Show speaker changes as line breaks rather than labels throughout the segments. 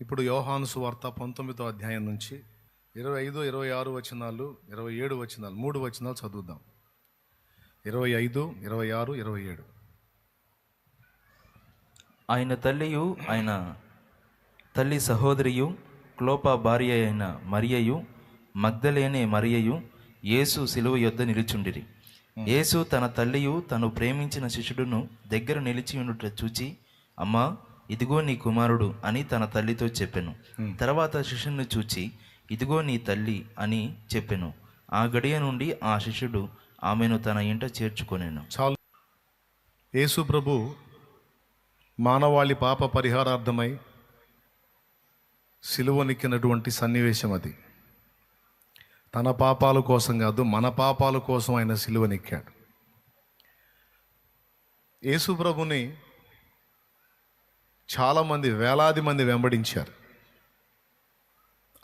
ఇప్పుడు యోహాను సువార్త పంతొమ్మిదో అధ్యాయం నుంచి ఇరవై ఐదు ఇరవై ఆరు వచనాలు ఇరవై ఏడు వచనాలు మూడు వచనాలు చదువుదాం. ఇరవై ఐదు ఇరవై ఆరు ఇరవై ఏడు.
ఆయన తల్లియు ఆయన తల్లి సహోదరియు క్లోపా భార్య అయిన మరియయు మగ్ధలేనే మరియయు యేసు సిలువ యొద్ద నిలుచుండిరి. యేసు తన తల్లియు తను ప్రేమించిన శిష్యుడును దగ్గర నిలిచి ఉండుట చూచి అమ్మా ఇదిగో నీ కుమారుడు అని తన తల్లితో చెప్పెను. తర్వాత శిష్యుని చూచి ఇదిగో నీ తల్లి అని చెప్పెను. ఆ గడియ నుండి ఆ శిష్యుడు ఆమెను తన ఇంట చేర్చుకొనెను.
చాలు. యేసు ప్రభు మానవాళి పాప పరిహారార్థమై సిలువనెక్కినటువంటి సన్నివేశం అది. తన పాపాల కోసం కాదు మన పాపాల కోసం ఆయన సిలువనెక్కాడు యేసు ప్రభుని చాలామంది వేలాది మంది వెంబడించారు.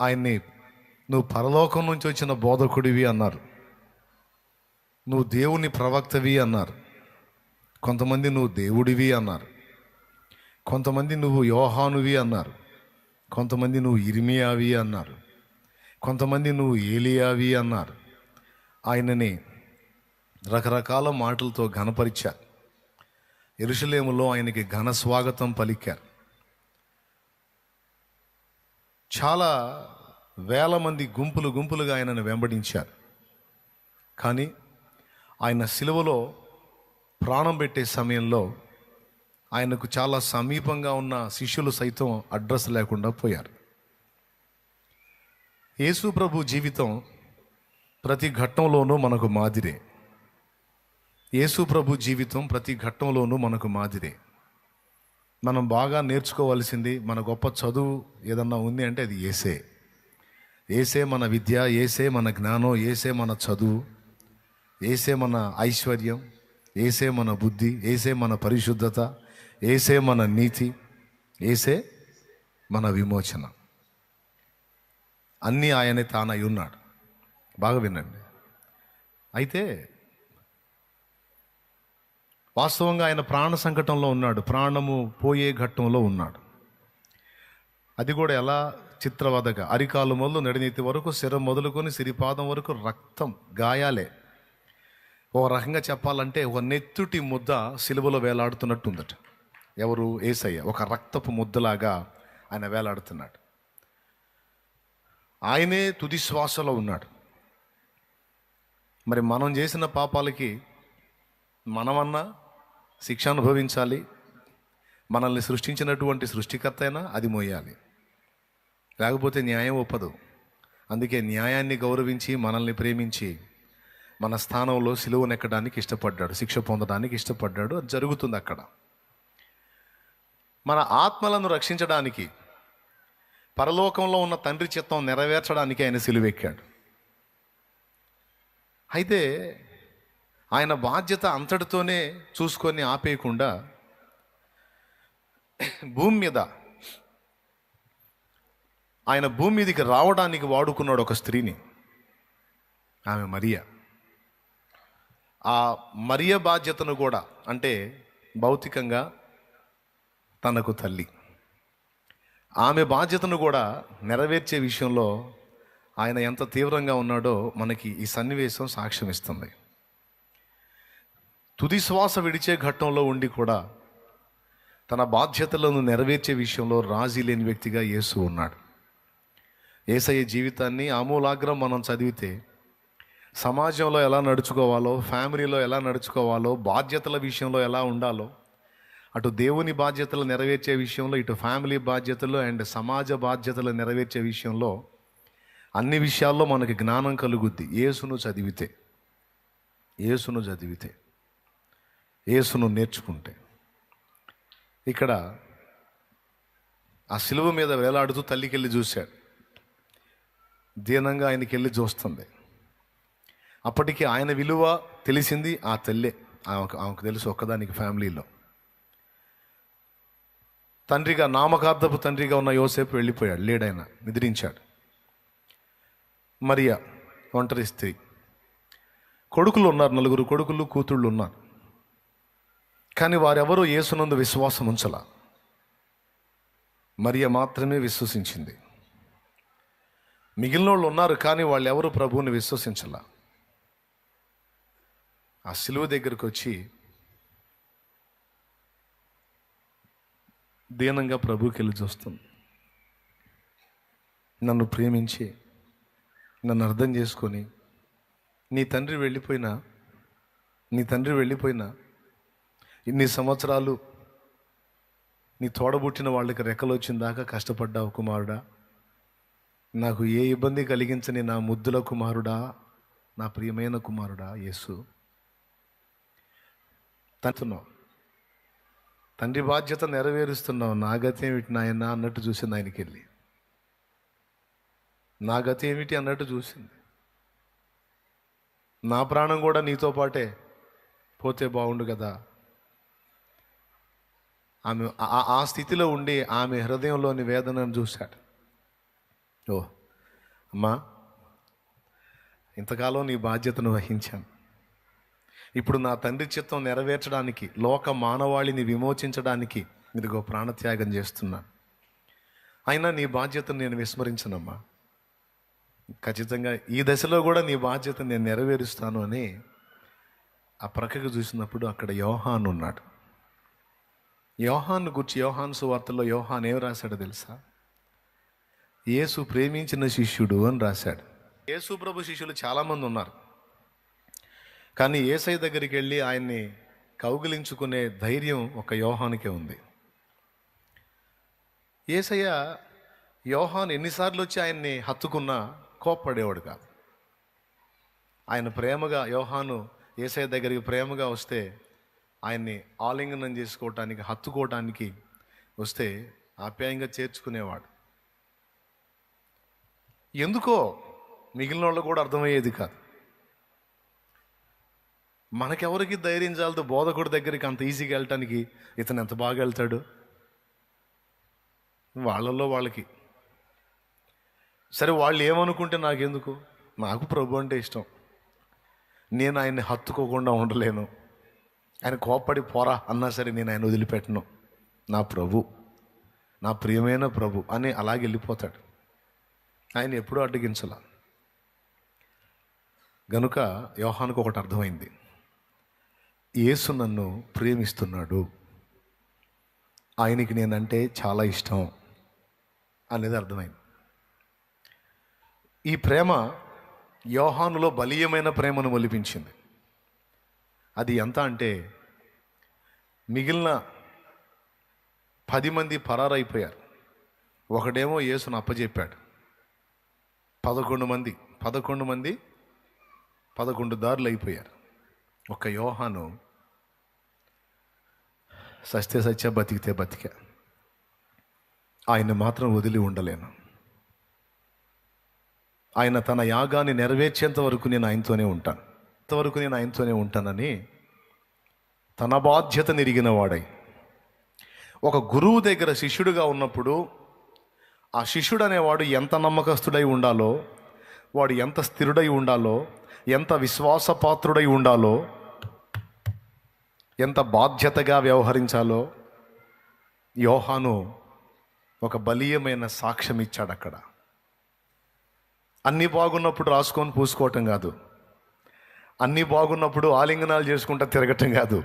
ఆయన్ని నువ్వు పరలోకం నుంచి వచ్చిన బోధకుడివి అన్నారు. నువ్వు దేవుని ప్రవక్తవి అన్నారు. కొంతమంది నువ్వు దేవుడివి అన్నారు. కొంతమంది నువ్వు యోహానువి అన్నారు. కొంతమంది నువ్వు ఇర్మియావి అన్నారు. కొంతమంది నువ్వు ఏలియావి అన్నారు. ఆయనని రకరకాల మాటలతో ఘనపరిచారు. ఎరుషలేములో ఆయనకి ఘన స్వాగతం పలికారు. చాలా వేల మంది గుంపులు గుంపులుగా ఆయనను వెంబడించారు. కానీ ఆయన సిలువలో ప్రాణం పెట్టే సమయంలో ఆయనకు చాలా సమీపంగా ఉన్న శిష్యులు సైతం అడ్రస్ లేకుండా పోయారు. యేసు ప్రభు జీవితం ప్రతి ఘట్టంలోనూ మనకు మాదిరే. యేసు ప్రభు జీవితం ప్రతి ఘట్టంలోనూ మనకు మాదిరే. మనం బాగా నేర్చుకోవాల్సింది మన గొప్ప చదువు ఏదన్నా ఉంది అంటే అది ఏసే ఏసే మన విద్య ఏసే మన జ్ఞానం ఏసే మన చదువు ఏసే మన ఐశ్వర్యం ఏసే మన బుద్ధి ఏసే మన పరిశుద్ధత ఏసే మన నీతి ఏసే మన విమోచన. అన్నీ ఆయనే తానై ఉన్నాడు. బాగా వినండి. అయితే వాస్తవంగా ఆయన ప్రాణ సంకటంలో ఉన్నాడు. ప్రాణము పోయే ఘట్టంలో ఉన్నాడు. అది కూడా ఎలా? చిత్రవదగా. అరికాలు మొదలు నడినీతి వరకు శిరం మొదలుకొని సిరిపాదం వరకు రక్తం గాయాలే. ఓ రకంగా చెప్పాలంటే ఒక నెత్తుటి ముద్ద సిలువలో వేలాడుతున్నట్టుందట. ఎవరు? ఏసయ్య. ఒక రక్తపు ముద్దలాగా ఆయన వేలాడుతున్నాడు. ఆయనే తుది శ్వాసలో ఉన్నాడు. మరి మనం చేసిన పాపాలకి మనమన్నా శిక్ష అనుభవించాలి. మనల్ని సృష్టించినటువంటి సృష్టికర్త అయినా అది మోయాలి లేకపోతే న్యాయం ఒప్పదు. అందుకే న్యాయాన్ని గౌరవించి మనల్ని ప్రేమించి మన స్థానంలో సిలువనెక్కడానికి ఇష్టపడ్డాడు శిక్ష పొందడానికి ఇష్టపడ్డాడు. అది జరుగుతుంది అక్కడ. మన ఆత్మలను రక్షించడానికి పరలోకంలో ఉన్న తండ్రి చిత్తం నెరవేర్చడానికి ఆయన సిలువెక్కాడు. అయితే ఆయన బాధ్యత అంతటితోనే చూసుకొని ఆపేయకుండా భూమి మీద ఆయన భూమి మీదకి రావడానికి వాడుకున్నాడు ఒక స్త్రీని ఆమె మరియా. ఆ మరియ బాధ్యతను కూడా అంటే భౌతికంగా తనకు తల్లి. ఆమె బాధ్యతను కూడా నెరవేర్చే విషయంలో ఆయన ఎంత తీవ్రంగా ఉన్నాడో మనకి ఈ సన్నివేశం సాక్ష్యం ఇస్తుంది తుది శ్వాస విడిచే ఘట్టంలో ఉండి కూడా తన బాధ్యతలను నెరవేర్చే విషయంలో రాజీ లేని వ్యక్తిగా యేసు ఉన్నాడు. ఏసయ్య జీవితాన్ని ఆమూలాగ్రం మనం చదివితే సమాజంలో ఎలా నడుచుకోవాలో ఫ్యామిలీలో ఎలా నడుచుకోవాలో బాధ్యతల విషయంలో ఎలా ఉండాలో అటు దేవుని బాధ్యతలు నెరవేర్చే విషయంలో ఇటు ఫ్యామిలీ బాధ్యతలు అండ్ సమాజ బాధ్యతలు నెరవేర్చే విషయంలో అన్ని విషయాల్లో మనకి జ్ఞానం కలుగుద్ది. యేసును చదివితే. యేసును చదివితే. యేసును నేర్చుకుంటే. ఇక్కడ ఆ సిలువ మీద వేలాడుతూ తల్లికెళ్ళి చూశాడు. దీనంగా ఆయనకి వెళ్ళి చూస్తుంది. అప్పటికి ఆయన విలువ తెలిసింది ఆ తల్లే. ఆమెకు ఆమెకు తెలుసు ఒక్కదానికి ఫ్యామిలీలో. తండ్రిగా నామకార్థపు తండ్రిగా ఉన్న యోసేపు వెళ్ళిపోయాడు లేడైనా నిద్రించాడు. మరియా ఒంటరి స్త్రీ. కొడుకులు ఉన్నారు నలుగురు కొడుకులు కూతుళ్ళు ఉన్నారు. కానీ వారెవరూ యేసునందు విశ్వాసం ఉంచల. మరియ మాత్రమే విశ్వసించింది. మిగిలిన వాళ్ళు ఉన్నారు కానీ వాళ్ళు ఎవరు ప్రభువుని విశ్వసించల. ఆ సిలువ దగ్గరికి వచ్చి దీనంగా ప్రభుకి వెళ్ళి చూస్తుంది. నన్ను ప్రేమించి నన్ను అర్థం చేసుకొని నీ తండ్రి వెళ్ళిపోయినా నీ తండ్రి వెళ్ళిపోయినా ఇన్ని సంవత్సరాలు నీ తోడబుట్టిన వాళ్ళకి రెక్కలు వచ్చిందాకా కష్టపడ్డావు కుమారుడా. నాకు ఏ ఇబ్బంది కలిగించని నా ముద్దుల కుమారుడా నా ప్రియమైన కుమారుడా యేసు. తంటున్నావు తండ్రి బాధ్యత నెరవేరుస్తున్నావు. నా గతి ఏమిటి నాయన అన్నట్టు చూసింది ఆయనకి వెళ్ళి. నా గతి ఏమిటి అన్నట్టు చూసింది. నా ప్రాణం కూడా నీతో పాటే పోతే బాగుండు కదా. ఆమె ఆ- ఆ స్థితిలో ఉండి ఆమె హృదయంలోని వేదనను చూశాడు. ఓ అమ్మా ఇంతకాలం నీ బాధ్యతను వహించాను. ఇప్పుడు నా తండ్రి చిత్తం నెరవేర్చడానికి లోక మానవాళిని విమోచించడానికి ఇదిగో ప్రాణత్యాగం చేస్తున్నా అయినా నీ బాధ్యతను నేను విస్మరించనమ్మా. ఖచ్చితంగా ఈ దశలో కూడా నీ బాధ్యత నేను నెరవేరుస్తాను అని ఆ ప్రక్కకు చూసినప్పుడు అక్కడ యోహాన్ ఉన్నాడు యోహాన్ గురించి యోహాన్ సువార్తలో యోహాన్ ఏం రాశాడు తెలుసా? యేసు ప్రేమించిన శిష్యుడు అని రాశాడు. యేసు ప్రభు శిష్యులు చాలామంది ఉన్నారు. కానీ ఏసై దగ్గరికి వెళ్ళి ఆయన్ని కౌగిలించుకునే ధైర్యం ఒక యోహానికే ఉంది. ఏసయ్య యోహాన్ ఎన్నిసార్లు వచ్చి ఆయన్ని హత్తుకున్నా కోప్పడేవాడు కాదు. ఆయన ప్రేమగా యోహాను ఏసయ్య దగ్గరికి ప్రేమగా వస్తే ఆయన్ని ఆలింగనం చేసుకోవటానికి హత్తుకోవటానికి వస్తే ఆప్యాయంగా చేర్చుకునేవాడు. ఎందుకో మిగిలిన వాళ్ళు కూడా అర్థమయ్యేది కాదు. మనకెవరికి ధైర్యం చాలదు? బోధకుడి దగ్గరికి అంత ఈజీగా వెళ్ళటానికి ఇతను ఎంత బాగా వెళ్తాడు? వాళ్ళల్లో వాళ్ళకి. సరే వాళ్ళు ఏమనుకుంటే నాకెందుకు? నాకు ప్రభు అంటే ఇష్టం. నేను ఆయన్ని హత్తుకోకుండా ఉండలేను. ఆయన కోప్పడి పోరా అన్నా సరే నేను ఆయన వదిలిపెట్టను. నా ప్రభు నా ప్రియమైన ప్రభు అని అలాగే వెళ్ళిపోతాడు. ఆయన ఎప్పుడూ అడ్డగించాల. గనుక వ్యవహానికి ఒకటి అర్థమైంది. యేసు నన్ను ప్రేమిస్తున్నాడు. ఆయనకి నేనంటే చాలా ఇష్టం అనేది అర్థమైంది. ఈ ప్రేమ యోహానులో బలీయమైన ప్రేమను ఒలిపించింది అది ఎంత అంటే మిగిలిన పది మంది పరారైపోయారు. ఒకడేమో యేసును అప్పచెప్పాడు పదకొండు మంది పదకొండు మంది పదకొండు దారులు అయిపోయారు. ఒక యోహాను సస్తే సత్య బతికితే బతిక. ఆయన మాత్రం వదిలి ఉండలేను. ఆయన తన యాగాన్ని నెరవేర్చేంత వరకు నేను ఆయనతోనే ఉంటాను. అంతవరకు నేను ఆయనతోనే ఉంటానని తన బాధ్యత నిరిగిన వాడై. ఒక గురువు దగ్గర శిష్యుడిగా ఉన్నప్పుడు ఆ శిష్యుడు అనేవాడు ఎంత నమ్మకస్తుడై ఉండాలో వాడు ఎంత స్థిరుడై ఉండాలో ఎంత విశ్వాసపాత్రుడై ఉండాలో ఎంత బాధ్యతగా వ్యవహరించాలో యోహాను ఒక బలీయమైన సాక్ష్యం ఇచ్చాడు అక్కడ అన్నీ బాగున్నప్పుడు రాసుకొని పూసుకోవటం కాదు. అన్నీ బాగున్నప్పుడు ఆలింగనాలు చేసుకుంటా తిరగటం కాదు.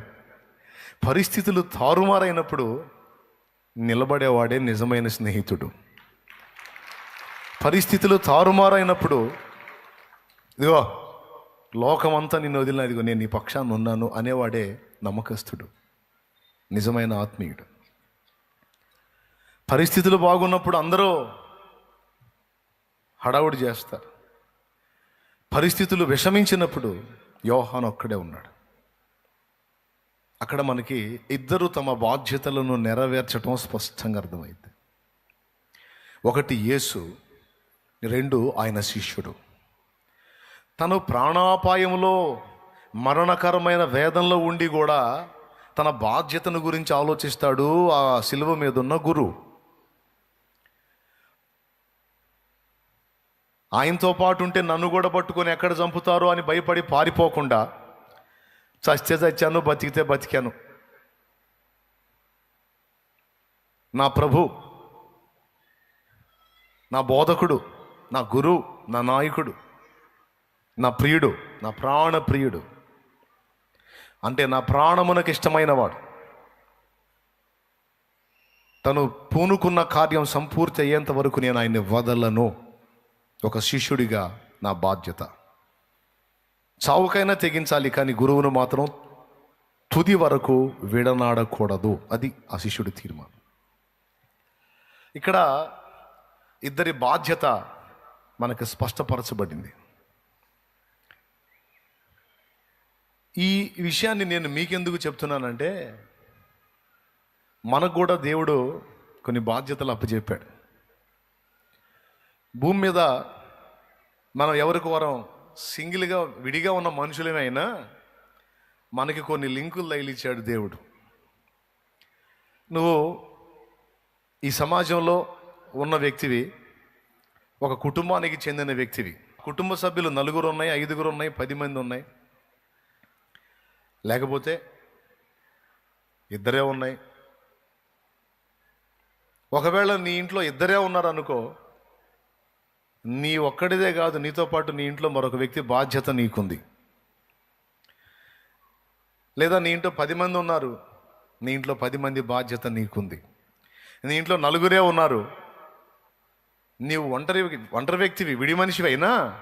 పరిస్థితులు తారుమారైనప్పుడు నిలబడేవాడే నిజమైన స్నేహితుడు. పరిస్థితులు తారుమారైనప్పుడు ఇదిగో లోకమంతా నిన్ను వదిలిన ఇదిగో నేను నీ పక్షాన్ని ఉన్నాను అనేవాడే నమ్మకస్తుడు. నిజమైన ఆత్మీయుడు. పరిస్థితులు బాగున్నప్పుడు అందరూ హడావుడి చేస్తారు. పరిస్థితులు విషమించినప్పుడు యోహాన్ ఒక్కడే ఉన్నాడు. అక్కడ మనకి ఇద్దరు తమ బాధ్యతలను నెరవేర్చడం స్పష్టంగా అర్థమైంది. ఒకటి యేసు రెండు ఆయన శిష్యుడు. తను ప్రాణాపాయంలో మరణకరమైన వేదంలో ఉండి కూడా తన బాధ్యతను గురించి ఆలోచిస్తాడు ఆ శిలువ మీద ఉన్న గురువు. ఆయనతో పాటు ఉంటే నన్ను కూడా పట్టుకొని ఎక్కడ చంపుతారో అని భయపడి పారిపోకుండా చస్తే చచ్చాను బతికితే బతికాను. నా ప్రభు నా బోధకుడు నా గురువు నా నాయకుడు నా ప్రియుడు నా ప్రాణ ప్రియుడు. అంటే నా ప్రాణమునకు ఇష్టమైన వాడు తను పూనుకున్న కార్యం సంపూర్తి అయ్యేంత వరకు నేను ఆయన్ని వదలను. ఒక శిష్యుడిగా నా బాధ్యత. చావుకైనా తెగించాలి కానీ గురువును మాత్రం తుది వరకు విడనాడకూడదు. అది ఆ శిష్యుడి తీర్మానం. ఇక్కడ ఇద్దరి బాధ్యత మనకు స్పష్టపరచబడింది. ఈ విషయాన్ని నేను మీకెందుకు చెప్తున్నానంటే మనకు కూడా దేవుడు కొన్ని బాధ్యతలు అప్పచెప్పాడు భూమి మీద మనం ఎవరికి వరం? సింగిల్గా విడిగా ఉన్న మనుషులమైనా మనకి కొన్ని లింకులు తగిలిచ్చాడు దేవుడు. నువ్వు ఈ సమాజంలో ఉన్న వ్యక్తివి ఒక కుటుంబానికి చెందిన వ్యక్తివి. కుటుంబ సభ్యులు నలుగురు ఉన్నాయి ఐదుగురు ఉన్నాయి పది మంది ఉన్నాయి. లేకపోతే ఇద్దరే ఉన్నాయి. ఒకవేళ నీ ఇంట్లో ఇద్దరే ఉన్నారనుకో నీ ఒక్కడిదే కాదు నీతో పాటు నీ ఇంట్లో మరొక వ్యక్తి బాధ్యత నీకుంది. లేదా నీ ఇంట్లో పది మంది ఉన్నారు నీ ఇంట్లో పది మంది బాధ్యత నీకుంది. నీ ఇంట్లో నలుగురే ఉన్నారు నీవు ఒంటరి ఒంటరి వ్యక్తివి విడి మనిషివి అయినా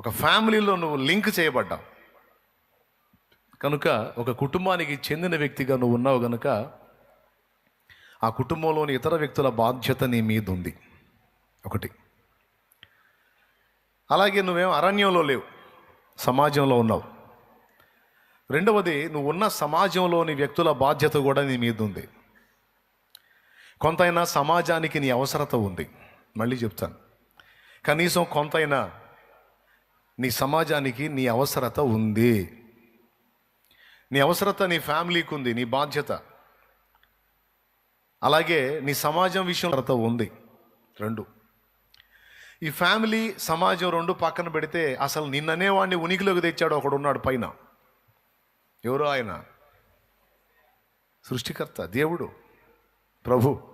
ఒక ఫ్యామిలీలో నువ్వు లింక్ చేయబడ్డావు. కనుక ఒక కుటుంబానికి చెందిన వ్యక్తిగా నువ్వు ఉన్నావు కనుక ఆ కుటుంబంలోని ఇతర వ్యక్తుల బాధ్యత నీ మీద ఉంది ఒకటి. అలాగే నువ్వేం అరణ్యంలో లేవు సమాజంలో ఉన్నావు. రెండవది నువ్వు ఉన్న సమాజంలోని వ్యక్తుల బాధ్యత కూడా నీ మీద ఉంది కొంతైనా సమాజానికి నీ అవసరత ఉంది. మళ్ళీ చెప్తాను. కనీసం కొంతైనా నీ సమాజానికి నీ అవసరత ఉంది. నీ అవసరత నీ ఫ్యామిలీకి ఉంది నీ బాధ్యత. అలాగే నీ సమాజం విషయం ఉంది. రెండు. ఈ ఫ్యామిలీ సమాజం రెండు పక్కన పెడితే అసలు నిన్ననేవాడిని ఉనికిలోకి తెచ్చాడు ఒకడు ఉన్నాడు పైన. ఎవరు ఆయన? సృష్టికర్త దేవుడు ప్రభు.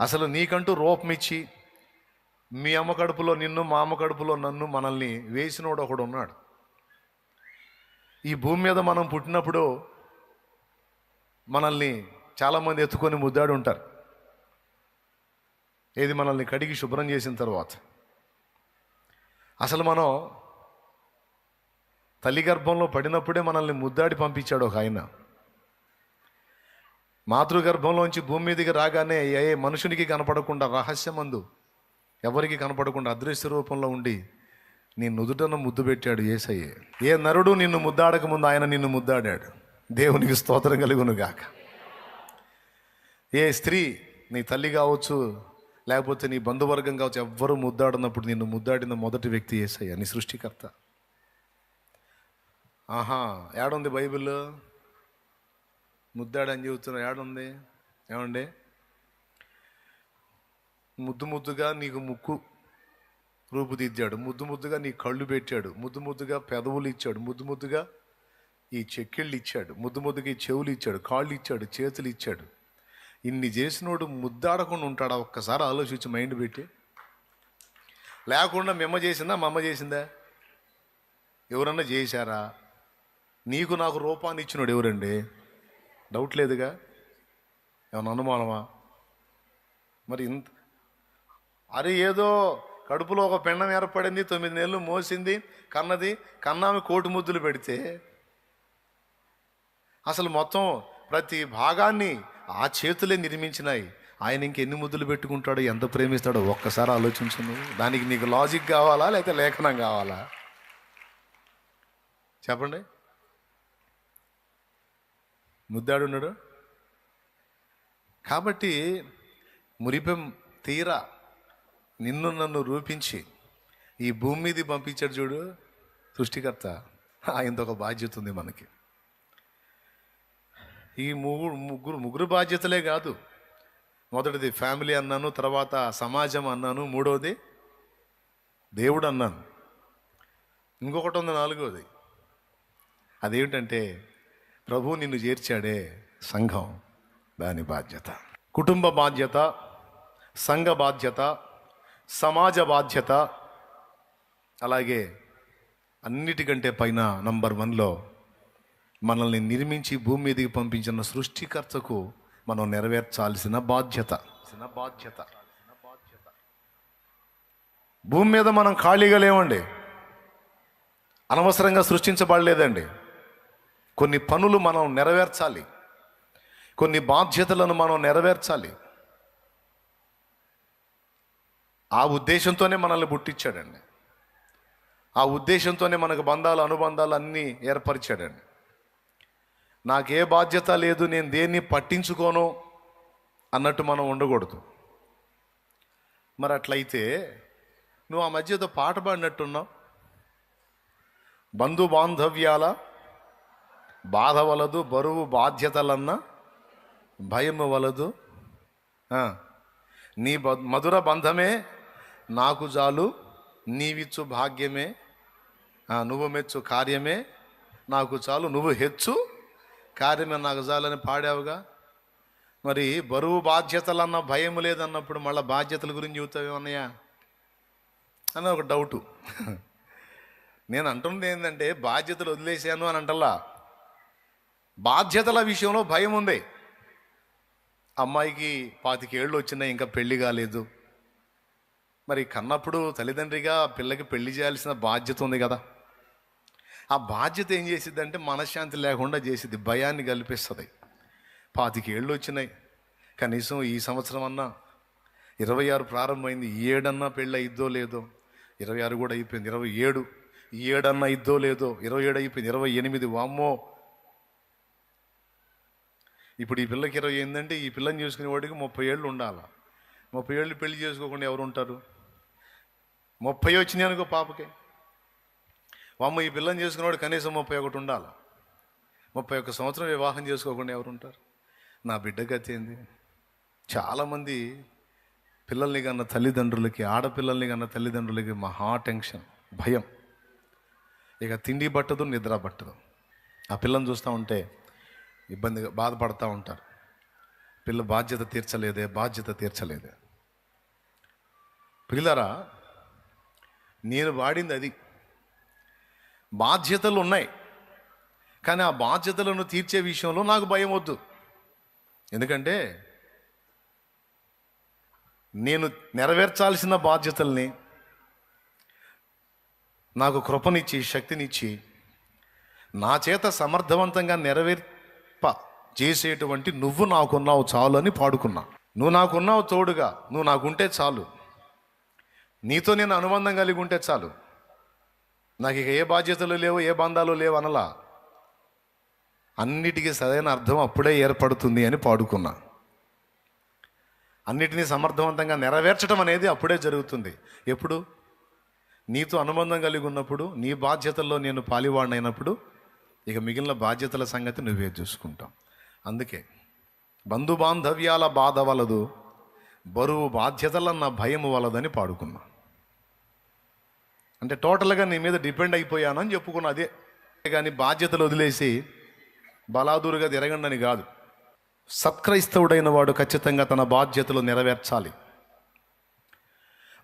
అసలు నీకంటూ రూపం ఇచ్చి మీ అమ్మ కడుపులో నిన్ను మా అమ్మ కడుపులో నన్ను మనల్ని వేసినోడు ఒకడు ఉన్నాడు. ఈ భూమి మీద మనం పుట్టినప్పుడు మనల్ని చాలామంది ఎత్తుకొని ముద్దాడు ఉంటారు ఏది మనల్ని కడిగి శుభ్రం చేసిన తర్వాత. అసలు మనం తల్లి గర్భంలో పడినప్పుడే మనల్ని ముద్దాడి పంపించాడు ఒక ఆయన. మాతృగర్భంలోంచి భూమి మీదకి రాగానే ఏ మనుషునికి కనపడకుండా రహస్యమందు ఎవరికి కనపడకుండా అదృశ్య రూపంలో ఉండి నీ నుదుటను ముద్దు పెట్టాడు ఏసయ్యే. ఏ నరుడు నిన్ను ముద్దాడక ముందు ఆయన నిన్ను ముద్దాడాడు. దేవునికి స్తోత్రం కలుగును గాక. ఏ స్త్రీ నీ తల్లి కావచ్చు లేకపోతే నీ బంధువర్గం కావచ్చు ఎవ్వరూ ముద్దాడినప్పుడు నిన్ను ముద్దాడిన మొదటి వ్యక్తి ఏసయ్య నీ సృష్టికర్త. ఆహా ఏడుంది బైబిల్? ముద్దాడని చెబుతున్నా ఏడుంది? ఏమండి? ముద్దు ముద్దుగా నీకు ముక్కు రూపుదిద్దాడు ముద్దు ముద్దుగా నీ కళ్ళు పెట్టాడు ముద్దు ముద్దుగా పెదవులు ఇచ్చాడు ముద్దు ముద్దుగా ఈ చెక్కిళ్ళు ఇచ్చాడు ముద్దు ముద్దుగా ఈ చెవులు ఇచ్చాడు కాళ్ళు ఇచ్చాడు చేతులు ఇచ్చాడు. ఇన్ని చేసినోడు ముద్దాడకుండా ఉంటాడా? ఒక్కసారి ఆలోచించి మైండ్ పెట్టి. లేకుండా మిమ్మ చేసిందా మా అమ్మ చేసిందా? ఎవరన్నా చేశారా? నీకు నాకు రూపాన్ని ఇచ్చినోడు ఎవరండి? డౌట్ లేదుగా? ఏమన్నా అనుమానమా? మరి ఇంత అరే ఏదో కడుపులో ఒక పెండం ఏర్పడింది తొమ్మిది నెలలు మోసింది కన్నది కన్నామి కోటి ముద్దులు పెడితే అసలు మొత్తం ప్రతి భాగాన్ని ఆ చేతులే నిర్మించినాయి. ఆయన ఇంకెన్ని ముద్దులు పెట్టుకుంటాడో ఎంత ప్రేమిస్తాడో ఒక్కసారి ఆలోచించను దానికి నీకు లాజిక్ కావాలా లేకపోతే లేఖనం కావాలా? చెప్పండి. ముద్దాడున్నాడు కాబట్టి మురిపెం తీరా నిన్ను నన్ను రూపించి ఈ భూమి మీది పంపించాడు చూడు సృష్టికర్త. ఆయనతో ఒక బాధ్యత ఉంది మనకి. ఈ ముగ్గురు ముగ్గురు ముగ్గురు బాధ్యతలే కాదు. మొదటిది ఫ్యామిలీ అన్నాను తర్వాత సమాజం అన్నాను మూడవది దేవుడు అన్నాను. ఇంకొకటి ఉంది నాలుగోది. అదేమిటంటే ప్రభు నిన్ను చేర్చాడే సంఘం దాని బాధ్యత. కుటుంబ బాధ్యత సంఘ బాధ్యత సమాజ బాధ్యత అలాగే అన్నిటికంటే పైన నంబర్ వన్లో మనల్ని నిర్మించి భూమి మీదకి పంపించిన సృష్టికర్తకు మనం నెరవేర్చాల్సిన బాధ్యత. బాధ్యత భూమి మీద మనం ఖాళీగా లేవండి. అనవసరంగా సృష్టించబడలేదండి. కొన్ని పనులు మనం నెరవేర్చాలి. కొన్ని బాధ్యతలను మనం నెరవేర్చాలి. ఆ ఉద్దేశంతోనే మనల్ని పుట్టించాడండి. ఆ ఉద్దేశంతోనే మనకు బంధాలు అనుబంధాలు అన్నీ ఏర్పరిచాడండి. నాకే బాధ్యత లేదు నేను దేన్ని పట్టించుకోను అన్నట్టు మనం ఉండకూడదు. మరి అట్లయితే నువ్వు ఆ మధ్య ఏదో పాట పాడినట్టున్నావు? బంధు బాంధవ్యాల బాధ వలదు బరువు బాధ్యతలన్నా భయము వలదు. నీ బ- మధుర బంధమే నాకు చాలు నీవిచ్చు భాగ్యమే. నువ్వు మెచ్చు కార్యమే నాకు చాలు నువ్వు హెచ్చు కార్యమే నాకు చాలని పాడావుగా? మరి బరువు బాధ్యతలు అన్న భయం లేదన్నప్పుడు మళ్ళీ బాధ్యతల గురించి చెబుతావేమన్నాయా అని ఒక డౌటు. నేను అంటున్నది ఏంటంటే బాధ్యతలు వదిలేశాను అని అంటల్లా. బాధ్యతల విషయంలో భయం ఉంది. అమ్మాయికి పాతికేళ్ళు వచ్చినాయి ఇంకా పెళ్ళి కాలేదు. మరి కన్నప్పుడు తల్లిదండ్రిగా పిల్లకి పెళ్ళి చేయాల్సిన బాధ్యత ఉంది కదా. ఆ బాధ్యత ఏం చేసిద్ది అంటే మనశ్శాంతి లేకుండా చేసిద్ది భయాన్ని కల్పిస్తుంది. పాతికేళ్ళు వచ్చినాయి. కనీసం ఈ సంవత్సరం అన్నా ఇరవై ఆరు ప్రారంభమైంది ఈ ఏడన్నా పెళ్ళి అయిద్దో లేదో ఇరవై ఆరు కూడా అయిపోయింది ఇరవై ఏడు ఏడన్నా ఇద్దో లేదో ఇరవై ఏడు అయిపోయింది ఇరవై ఎనిమిది వామ్మో. ఇప్పుడు ఈ పిల్లకి ఇరవై ఏంటంటే ఈ పిల్లని చేసుకునే వాడికి ముప్పై ఏళ్ళు ఉండాలి? ముప్పై ఏళ్ళు పెళ్ళి చేసుకోకుండా ఎవరు ఉంటారు? ముప్పై వచ్చినాయి అనుకో పాపకి. వామ్మ ఈ పిల్లని చేసుకున్నవాడు కనీసం ముప్పై ఒకటి ఉండాలి? ముప్పై ఒక్క సంవత్సరం వివాహం చేసుకోకుండా ఎవరు ఉంటారు నా బిడ్డ గతి ఏంది? చాలామంది పిల్లల్ని కన్న తల్లిదండ్రులకి ఆడపిల్లల్ని కన్న తల్లిదండ్రులకి మహా టెన్షన్ భయం. ఇక తిండి పట్టదు నిద్ర పట్టదు. ఆ పిల్లని చూస్తూ ఉంటే ఇబ్బందిగా బాధపడతా ఉంటారు. పిల్ల బాధ్యత తీర్చలేదే బాధ్యత తీర్చలేదే. పిల్లరా నేను వాడింది అది. బాధ్యతలు ఉన్నాయి. కానీ ఆ బాధ్యతలను తీర్చే విషయంలో నాకు భయం వద్దు. ఎందుకంటే నేను నెరవేర్చాల్సిన బాధ్యతల్ని నాకు కృపనిచ్చి శక్తినిచ్చి నా చేత సమర్థవంతంగా నెరవేర్ప చేసేటువంటి నువ్వు నాకున్నావు చాలు అని పాడుకున్నా. నువ్వు నాకున్నావు తోడుగా నువ్వు నాకుంటే చాలు. నీతో నేను అనుబంధం కలిగి ఉంటే చాలు. నాకు ఇక ఏ బాధ్యతలు లేవు ఏ బంధాలు లేవు అనలా. అన్నిటికీ సరైన అర్థం అప్పుడే ఏర్పడుతుంది అని పాడుకున్నా. అన్నిటినీ సమర్థవంతంగా నెరవేర్చడం అనేది అప్పుడే జరుగుతుంది. ఎప్పుడు? నీతో అనుబంధం కలిగి ఉన్నప్పుడు నీ బాధ్యతల్లో నేను పాలివాడినైనప్పుడు ఇక మిగిలిన బాధ్యతల సంగతి నువ్వే చూసుకుంటాం అందుకే బంధు బాంధవ్యాల బాధ వలదు బరువు బాధ్యతలన్న భయము వలదని పాడుకున్నాం. అంటే టోటల్గా నీ మీద డిపెండ్ అయిపోయానని చెప్పుకున్నా అదే కానీ బాధ్యతలు వదిలేసి బలాదూరుగా తిరగండి కాదు. సత్క్రైస్తవుడైన వాడు ఖచ్చితంగా తన బాధ్యతలు నెరవేర్చాలి.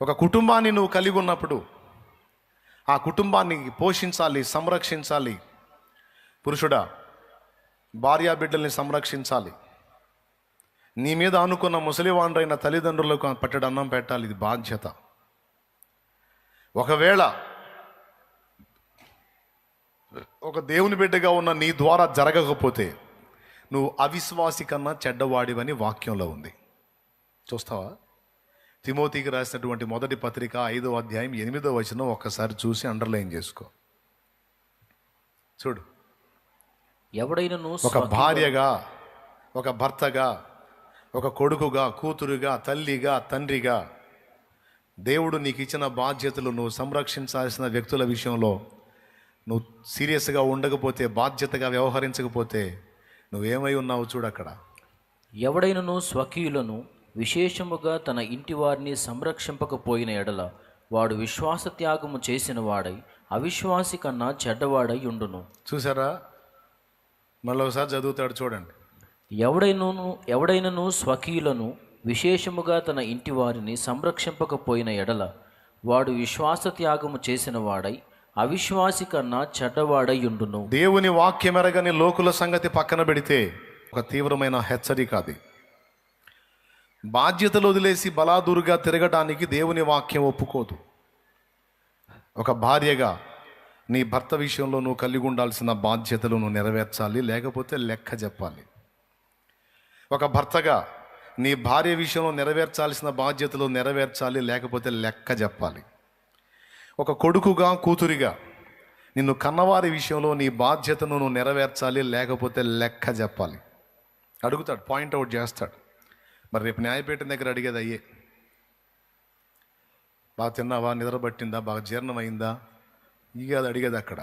ఒక కుటుంబాన్ని నువ్వు కలిగి ఉన్నప్పుడు ఆ కుటుంబాన్ని పోషించాలి సంరక్షించాలి. పురుషుడా భార్యా బిడ్డల్ని సంరక్షించాలి. నీ మీద అనుకున్న ముసలివాండ్రైన తల్లిదండ్రులకు పట్టడన్నం పెట్టాలి ఇది బాధ్యత. ఒకవేళ ఒక దేవుని బిడ్డగా ఉన్న నీ ద్వారా జరగకపోతే నువ్వు అవిశ్వాసి కన్నా చెడ్డవాడివని వాక్యంలో ఉంది. చూస్తావా? తిమోతికి రాసినటువంటి మొదటి పత్రిక ఐదో అధ్యాయం ఎనిమిదో వచనం ఒక్కసారి చూసి అండర్లైన్ చేసుకో. చూడు.
ఎవడైనను
ఒక భార్యగా ఒక భర్తగా ఒక కొడుకుగా కూతురుగా తల్లిగా తండ్రిగా దేవుడు నీకు ఇచ్చిన బాధ్యతలు నువ్వు సంరక్షించాల్సిన వ్యక్తుల విషయంలో నువ్వు సీరియస్గా ఉండకపోతే బాధ్యతగా వ్యవహరించకపోతే నువ్వేమై ఉన్నావు చూడు అక్కడ.
ఎవడైనను స్వకీయులను విశేషముగా తన ఇంటి వారిని సంరక్షింపకపోయిన ఎడల వాడు విశ్వాస త్యాగము చేసిన వాడై అవిశ్వాసి కన్నా చెడ్డవాడై ఉండును.
చూసారా? మళ్ళీ ఒకసారి చదువుతాడు చూడండి.
ఎవడైనను ఎవడైనను స్వకీయులను విశేషముగా తన ఇంటి వారిని సంరక్షింపకపోయిన ఎడల వాడు విశ్వాస త్యాగము చేసిన వాడై అవిశ్వాసి కన్నా చెడ్డవాడయ్యుండును.
దేవుని వాక్యం ఎరగని లోకుల సంగతి పక్కన పెడితే ఒక తీవ్రమైన హెచ్చరిక అది బాధ్యతలు వదిలేసి బలాదురుగా తిరగడానికి దేవుని వాక్యం ఒప్పుకోదు. ఒక భార్యగా నీ భర్త విషయంలో నువ్వు కలిగి ఉండాల్సిన బాధ్యతలు నువ్వు నెరవేర్చాలి లేకపోతే లెక్క చెప్పాలి. ఒక భర్తగా నీ భార్య విషయంలో నెరవేర్చాల్సిన బాధ్యతలు నెరవేర్చాలి లేకపోతే లెక్క చెప్పాలి. ఒక కొడుకుగా కూతురిగా నిన్ను కన్నవారి విషయంలో నీ బాధ్యతను నువ్వు నెరవేర్చాలి లేకపోతే లెక్క చెప్పాలి. అడుగుతాడు పాయింట్ అవుట్ చేస్తాడు. మరి రేపు న్యాయపీఠం దగ్గర అడిగేది అయ్యే. బాగా తిన్నావా? నిద్రపట్టిందా? బాగా జీర్ణం అయిందా ఇక అది అడిగేది అక్కడ.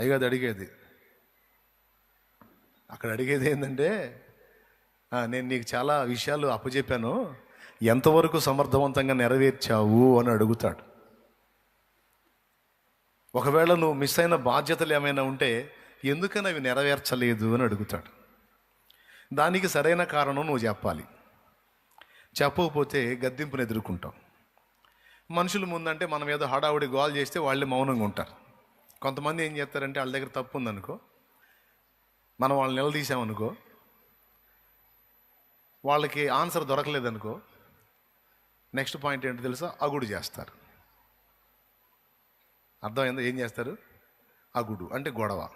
అయ్యి అది అడిగేది. అక్కడ అడిగేది ఏంటంటే నేను నీకు చాలా విషయాలు అప్పచెప్పాను ఎంతవరకు సమర్థవంతంగా నెరవేర్చావు అని అడుగుతాడు. ఒకవేళ నువ్వు మిస్ అయిన బాధ్యతలు ఏమైనా ఉంటే ఎందుకని అవి నెరవేర్చలేదు అని అడుగుతాడు. దానికి సరైన కారణం నువ్వు చెప్పాలి. చెప్పకపోతే గద్దింపుని ఎదుర్కొంటాం. మనుషుల ముందంటే మనం ఏదో హడావుడి గోల్ చేస్తే వాళ్ళే మౌనంగా ఉంటారు. కొంతమంది ఏం చేస్తారంటే వాళ్ళ దగ్గర తప్పు ఉందనుకో మనం వాళ్ళని నిలదీసామనుకో వాళ్ళకి ఆన్సర్ దొరకలేదనుకో నెక్స్ట్ పాయింట్ ఏంటో తెలుసా? అగుడు చేస్తారు. అర్థమైందో? ఏం చేస్తారు? అగుడు అంటే గొడవ.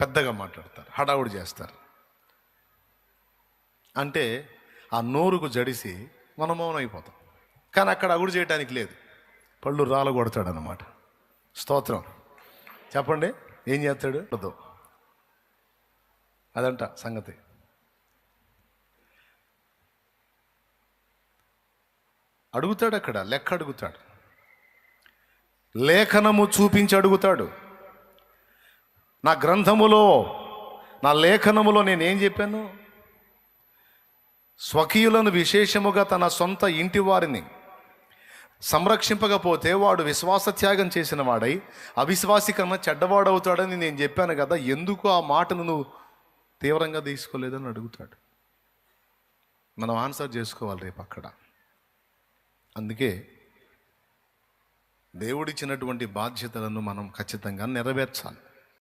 పెద్దగా మాట్లాడతారు హడావుడు చేస్తారు. అంటే ఆ నోరుకు జడిసి మనం మౌనం అయిపోతాం. కానీ అక్కడ అగుడు చేయడానికి లేదు. పళ్ళు రాలు కొడతాడు అనమాట స్తోత్రం. చెప్పండి ఏం చేస్తాడు? అదంట సంగతి. అడుగుతాడు అక్కడ లెక్క అడుగుతాడు. లేఖనము చూపించి అడుగుతాడు. నా గ్రంథములో నా లేఖనములో నేనేం చెప్పాను? స్వకీయులను విశేషముగా తన సొంత ఇంటి వారిని సంరక్షింపకపోతే వాడు విశ్వాస త్యాగం చేసిన వాడై అవిశ్వాసి కన్నా చెడ్డవాడవుతాడని నేను చెప్పాను కదా ఎందుకు ఆ మాటను నువ్వు తీవ్రంగా తీసుకోలేదని అడుగుతాడు. మనం ఆన్సర్ చేసుకోవాలి రేపు అక్కడ. అందుకే దేవుడిచ్చినటువంటి బాధ్యతలను మనం ఖచ్చితంగా నెరవేర్చాలి.